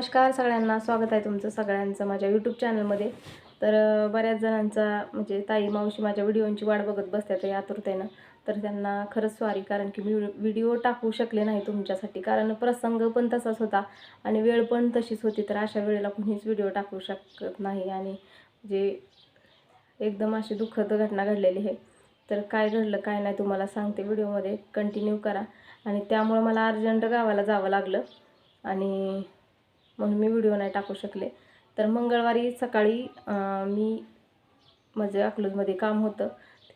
नमस्कार सगळ्यांना स्वागत आहे तुमचं सगळ्यांचं माझ्या यूट्यूब चॅनलमध्ये तर बऱ्याच जणांचा म्हणजे ताई मावशी माझ्या व्हिडिओंची वाट बघत बसतात या आतुरतेनं तर त्यांना खरंच सॉरी कारण की मी व्हिडिओ टाकू शकले नाही तुमच्यासाठी. कारण प्रसंग पण तसाच होता आणि वेळ पण तशीच होती तर अशा वेळेला कुणीच व्हिडिओ टाकू शकत नाही. आणि जे एकदम अशी दुःखद घटना घडलेली आहे तर काय घडलं काय नाही तुम्हाला सांगते व्हिडिओमध्ये. कंटिन्यू करा. आणि त्यामुळं मला अर्जंट गावाला जावं लागलं. आणि म्हणून मी व्हिडिओ नाही टाकू शकले. तर मंगळवारी सकाळी मी माझं अकलूजमध्ये काम होतं.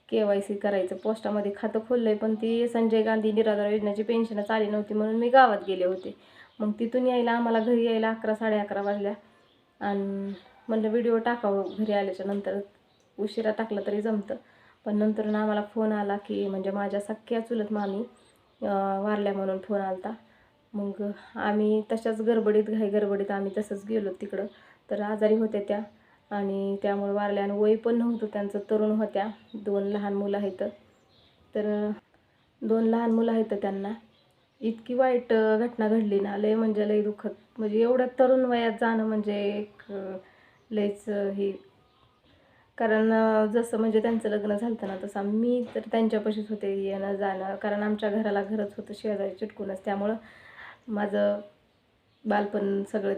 के वाय सी करायचं. पोस्टामध्ये खातं खोललं आहे पण ती संजय गांधी निराधार योजनेची पेन्शनच आली नव्हती म्हणून मी गावात गेले होते. मग तिथून यायला आम्हाला घरी यायला अकरा साडे अकरा वाजल्या. आणि म्हणलं व्हिडिओ टाकावं घरी आल्याच्यानंतर. उशिरा टाकलं तरी जमतं. पण नंतर ना आम्हाला फोन आला की म्हणजे माझ्या सख्या चुलत मामी वारल्या म्हणून फोन आलता. मग आम्ही तशाच गडबडीत घाई गडबडीत आम्ही तसंच गेलो तिकडं. तर आजारी होत्या त्या आणि त्यामुळे वारल्या आणि वय पण नव्हतं त्यांचं तरुण होत्या. दोन लहान मुलं आहेत. तर दोन लहान मुलं आहेत त्यांना. इतकी वाईट घटना घडली ना लय म्हणजे लय दुःखद. म्हणजे एवढ्या तरुण वयात जाणं म्हणजे एक लयच हे. कारण जसं म्हणजे त्यांचं लग्न झालं ना तसं मी तर त्यांच्यापाशीच होते येणं जाणं. कारण आमच्या घराला घरच होतं शेजारी चिटकूनच. त्यामुळं माझं बालपण सगळं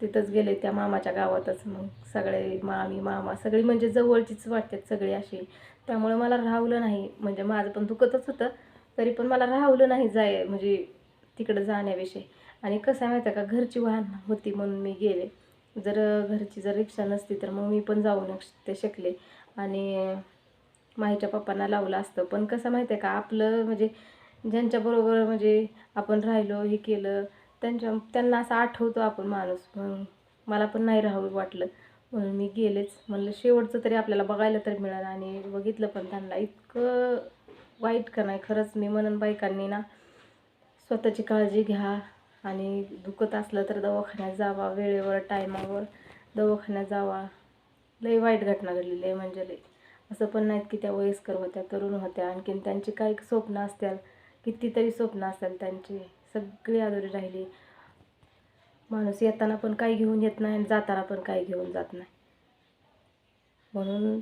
तिथंच गेले त्या मामाच्या गावातच. मग सगळे मामी मामा सगळी म्हणजे जवळचीच वाटतात सगळी अशी. त्यामुळे मला राहवलं नाही. म्हणजे माझं पण दुखतच होतं. तरी पण मला राहवलं नाही जाय म्हणजे तिकडं जाण्याविषयी. आणि कसं आहे माहिती आहे का घरची वाहन होती म्हणून मी गेले. जर घरची जर रिक्षा नसती तर मग मी पण जाऊ ते शकले. आणि माईच्या पप्पांना लावलं असतं. पण कसं माहिती आहे का आपलं म्हणजे ज्यांच्याबरोबर म्हणजे आपण राहिलो हे केलं त्यांच्या त्यांना असं आठवतो आपण माणूस. म्हणून मला पण नाही राहावं वाटलं. म्हणून मी गेलेच. म्हणलं शेवटचं तरी आपल्याला बघायला तर मिळालं. आणि बघितलं पण त्यांना. इतकं वाईट का नाही? खरंच मी म्हणून बायकांनी ना स्वतःची काळजी घ्या. आणि दुखत असलं तर दवाखान्यात जावा. वेळेवर टायमावर दवाखान्यात जावा. लई वाईट घटना घडलेली आहे म्हणजे लई असं पण नाहीत की त्या वयस्कर होत्या तरुण होत्या. आणखीन त्यांची काही स्वप्न असतील कितीतरी स्वप्न असतील त्यांची. सगळी अधुरी राहिली. माणूस येताना पण काही घेऊन येत नाही आणि जाताना पण काही घेऊन जात नाही. म्हणून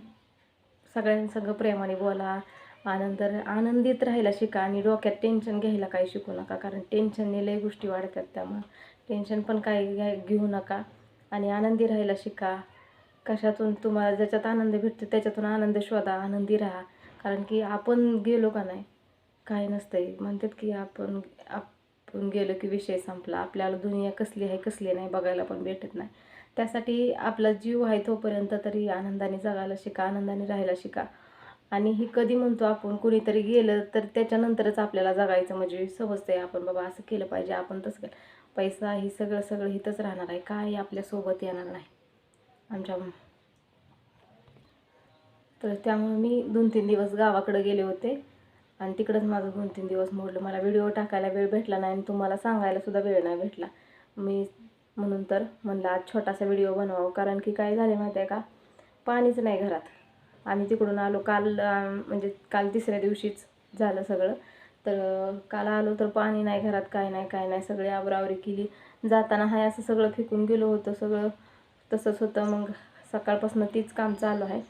सगळ्यांसंग प्रेमाने बोला. आनंद आनंदित राहायला शिका आणि डोक्यात टेन्शन घ्यायला काही शिकू नका. कारण टेन्शनने लई गोष्टी वाढतात त्यामुळं. टेन्शन पण काही घ्या घेऊ नका आणि आनंदी राहायला शिका. कशातून तुम्हाला ज्याच्यात आनंद भेटतो त्याच्यातून आनंद शोधा आनंदी राहा. कारण की आपण गेलो का नाही काय नसतंय. म्हणतात की आपण आपण गेलो की विषय संपला. आपल्याला दुनिया कसली आहे कसली नाही बघायला पण भेटत नाही. त्यासाठी आपला जीव आहे तोपर्यंत तरी आनंदाने जगायला शिका आनंदाने राहायला शिका. आणि ही कधी म्हणतो आपण कुणीतरी गेलं तर त्याच्यानंतरच आपल्याला जगायचं म्हणजे समजतंय आपण बाबा असं केलं पाहिजे आपण तसं केलं. पैसा ही सगळं सगळं हिथंच राहणार आहे. काय आपल्यासोबत येणार नाही. आमच्या तर त्यामुळे मी दोन तीन दिवस गावाकडे गेले होते. आणि तिकडंच माझं दोन तीन दिवस मोडलं. मला व्हिडिओ टाकायला वेळ भेटला नाही आणि तुम्हाला सांगायला सुद्धा वेळ नाही भेटला. मी म्हणून तर म्हणलं आज छोटासा व्हिडिओ बनवावं. कारण की काय झाले माहिती आहे का? पाणीच नाही घरात. आम्ही तिकडून आलो काल म्हणजे काल तिसऱ्या दिवशीच झालं सगळं. तर काल आलो तर पाणी नाही घरात काय नाही काय नाही सगळी आवरावरी केली. जाताना हाय असं सगळं फेकून गेलो होतं सगळं तसंच होतं. मग सकाळपासून तीच काम चालू आहे.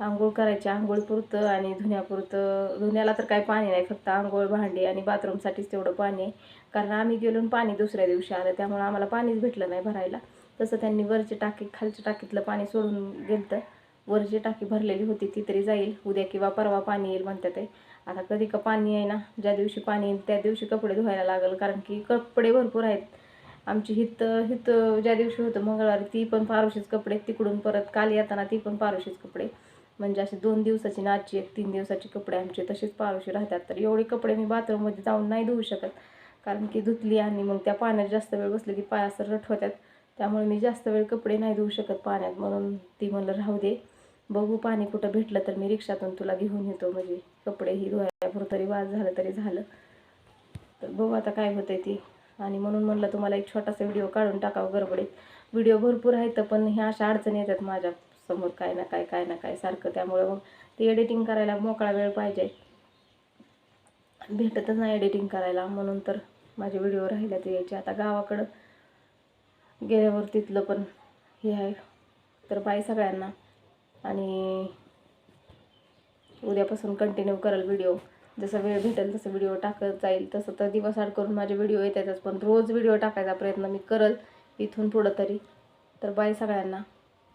आंघोळ करायची आंघोळपुरतं आणि धुण्यापुरतं धुण्याला तर काही पाणी नाही फक्त आंघोळ भांडी आणि बाथरूमसाठीच तेवढं पाणी. आहे कारण आम्ही गेलो पाणी दुसऱ्या दिवशी आलं त्यामुळे आम्हाला पाणीच भेटलं नाही भरायला. तसं त्यांनी वरची टाकी खालच्या टाकीतलं पाणी सोडून गेलं वरची टाकी भरलेली होती ती तरी जाईल. उद्या किंवा परवा पाणी येईल म्हणतात ते. आता कधी का पाणी आहे ना ज्या दिवशी पाणी येईल त्या दिवशी कपडे धुवायला लागेल. कारण की कपडे भरपूर आहेत. आमची हित हित ज्या दिवशी होतं मंगळवारी ती पण पारोशीच कपडे. तिकडून परत काल येताना ती पण पारोशीच कपडे. म्हणजे असे दोन दिवसाची नाची एक तीन दिवसाची कपडे आमचे तसेच पारोशी राहतात. तर एवढे कपडे मी बाथरूममध्ये जाऊन नाही धुवू शकत. कारण की धुतली आणि मग त्या पाण्यात जास्त वेळ बसले की पाय असं रट होतात त्यामुळे मी जास्त वेळ कपडे नाही धुवू शकत पाण्यात. म्हणून ती म्हणलं राहू दे. बघू पाणी कुठं भेटलं तर मी रिक्षातून तुला घेऊन येतो. म्हणजे कपडेही धुवायला तरी वाज झालं तरी झालं. तर बघू आता काय होतंय ती. आणि म्हणून म्हणलं तुम्हाला एक छोटासा व्हिडिओ काढून टाकावं गडबडीत. व्हिडिओ भरपूर आहेत पण ह्या अशा अडचणी येतात माझ्या. समोर काय ना काय काय ना काय सारखं. त्यामुळे मग ते एडिटिंग करायला मोकळा वेळ पाहिजे. भेटतच नाही एडिटिंग करायला. म्हणून तर माझे व्हिडिओ राहिल्यात यायचे आता गावाकडं गेल्यावर तिथलं पण हे आहे. तर बाय सगळ्यांना. आणि उद्यापासून कंटिन्यू करेल व्हिडिओ जसं वेळ भेटेल तसं व्हिडिओ टाकत जाईल. तसं तर दिवस आड करून माझे व्हिडिओ येतातच. पण रोज व्हिडिओ टाकायचा प्रयत्न मी करल. इथून पुढं तरी. तर बाय सगळ्यांना.